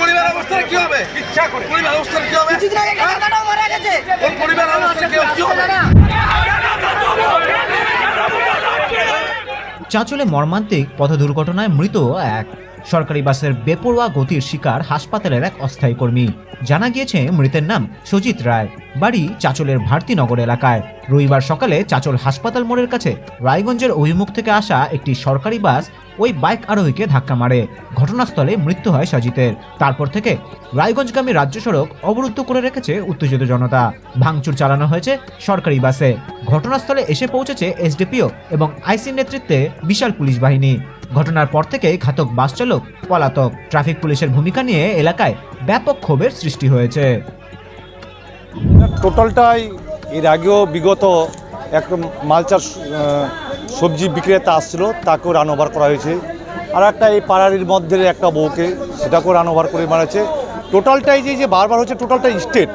পরিবার অবস্থার কি হবে? ইচ্ছা করে। পরিবার অবস্থার কি হবে? কিছুদিন আগে একটা দাদাও মারা গেছে। পরিবার অবস্থার কি হবে? কি হবে চাঁচলে মর্মান্তিক পথ দুর্ঘটনায় মৃত এক সরকারি বাসের বেপরোয়া গতির শিকার হাসপাতালের এক অস্থায়ী কর্মী। জানা গিয়েছে, মৃতের নাম সজিত রায়। বাড়ি চাঁচলের ভারতীনগর এলাকায়। রবিবার সকালে চাচল হাসপাতাল মোড়ের কাছে রায়গঞ্জের অভিমুখ থেকে আসা একটি সরকারি বাস ওই বাইক আরোহীকে ধাক্কা মারে। ঘটনাস্থলে মৃত্যু হয় সজিতের। তারপর থেকে রায়গঞ্জগামী রাজ্য সড়ক অবরুদ্ধ করে রেখেছে উত্তেজিত জনতা। ভাঙচুর চালানো হয়েছে সরকারি বাসে। ঘটনাস্থলে এসে পৌঁছেছে এসডিপিও এবং আইসির নেতৃত্বে বিশাল পুলিশ বাহিনী। ঘটনার পর থেকেই ঘাতক বাস চালক, পলাতক, ট্রাফিক পুলিশের ভূমিকা নিয়ে এলাকায় ব্যাপক ক্ষোভের সৃষ্টি হয়েছে। টোটালটাই এর আগেও বিগত এক মালচার সবজি বিক্রেতা আসছিল, তাকেও রান ওভার করা হয়েছে। আর একটা এই পাড়ারির মধ্যে একটা বউকে সেটাকেও রান ওভার করে মারাছে। টোটালটাই যে যে বারবার হচ্ছে, টোটালটাই স্টেট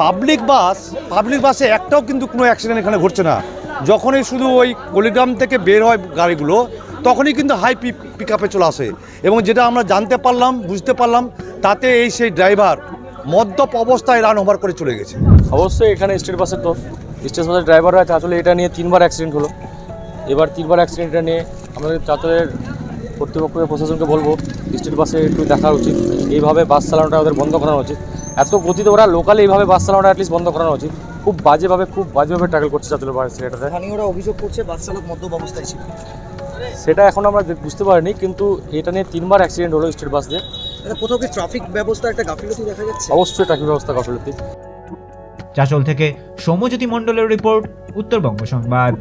পাবলিক বাস পাবলিক বাসে একটাও কিন্তু কোনো অ্যাক্সিডেন্ট এখানে ঘটছে না। যখনই শুধু ওই কলিগ্রাম থেকে বের হয় গাড়িগুলো তখনই কিন্তু হাই পিক আপে চলে আসে। এবং যেটা আমরা জানতে পারলাম বুঝতে পারলাম তাতে এই সেই ড্রাইভার মদ্যপ অবস্থায় রান ওভার করে চলে গেছে। অবশ্যই এখানে স্টেট বাসের দোষ। স্টেট বাসের ড্রাইভাররা চাঁচলে এটা নিয়ে তিনবার অ্যাক্সিডেন্ট হলো। এবার তিনবার অ্যাক্সিডেন্ট এটা নিয়ে আমাদের চাঁচলের কর্তৃপক্ষকে প্রশাসনকে বলব স্টেট বাসে একটু দেখা উচিত। এইভাবে বাস চালানোটা ওদের বন্ধ করানো উচিত। এত গতিতে ওরা লোকালে এইভাবে বাস চালানোটা অ্যাটলিস্ট বন্ধ করানো উচিত। খুব বাজেভাবে খুব বাজেভাবে ট্যাকেল করছে চাঁচলের বাস সেটাতে স্থানীয়রা অভিযোগ করছে বাস চালক মদ্যপ অবস্থায় ছিল। সেটা এখন আমরা বুঝতে পারিনি কিন্তু এটা নিয়ে তিনবার অ্যাক্সিডেন্ট হলো স্টেট বাস দিয়ে। এটা কোথাও কি ট্রাফিক ব্যবস্থা একটা গাফিলতি দেখা যাচ্ছে? অবশ্যই ট্রাফিক ব্যবস্থা গাফিলতি। চাচল থেকে সৌম্যজ্যোতি মণ্ডলের রিপোর্ট উত্তরবঙ্গ সংবাদ।